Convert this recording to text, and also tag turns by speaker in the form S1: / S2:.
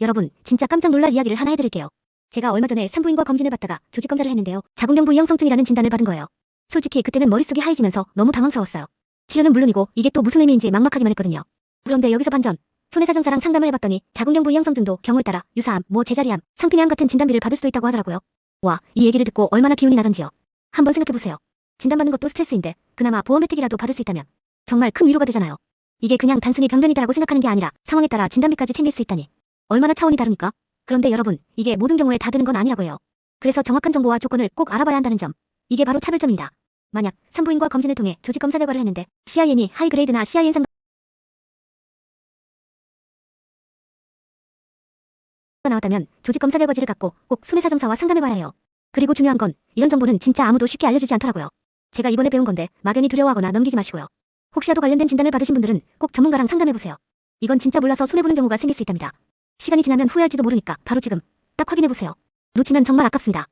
S1: 여러분, 진짜 깜짝 놀랄 이야기를 하나 해드릴게요. 제가 얼마 전에 산부인과 검진을 받다가 조직 검사를 했는데요. 자궁경부 이형성증이라는 진단을 받은 거예요. 솔직히 그때는 머릿속이 하얘지면서 너무 당황스러웠어요. 치료는 물론이고 이게 또 무슨 의미인지 막막하기만 했거든요. 그런데 여기서 반전. 손해사정사랑 상담을 해봤더니 자궁경부 이형성증도 경우에 따라 유사암, 뭐 제자리암, 상피암 같은 진단비를 받을 수도 있다고 하더라고요. 와, 이 얘기를 듣고 얼마나 기운이 나던지요. 한번 생각해보세요. 진단받는 것도 스트레스인데 그나마 보험 혜택이라도 받을 수 있다면 정말 큰 위로가 되잖아요. 이게 그냥 단순히 병변이다라고 생각하는 게 아니라 상황에 따라 진단비까지 챙길 수 있다니. 얼마나 차원이 다릅니까? 그런데 여러분, 이게 모든 경우에 다 되는 건 아니라고 해요. 그래서 정확한 정보와 조건을 꼭 알아봐야 한다는 점. 이게 바로 차별점입니다. 만약 산부인과 검진을 통해 조직 검사 결과를 했는데 CIN이 하이 그레이드나 CIN 상가 나왔다면 조직 검사 결과지를 갖고 꼭 손해사정사와 상담해봐야 해요. 그리고 중요한 건 이런 정보는 진짜 아무도 쉽게 알려주지 않더라고요. 제가 이번에 배운 건데 막연히 두려워하거나 넘기지 마시고요. 혹시라도 관련된 진단을 받으신 분들은 꼭 전문가랑 상담해보세요. 이건 진짜 몰라서 손해보는 경우가 생길 수 있답니다. 시간이 지나면 후회할지도 모르니까 바로 지금 딱 확인해보세요. 놓치면 정말 아깝습니다.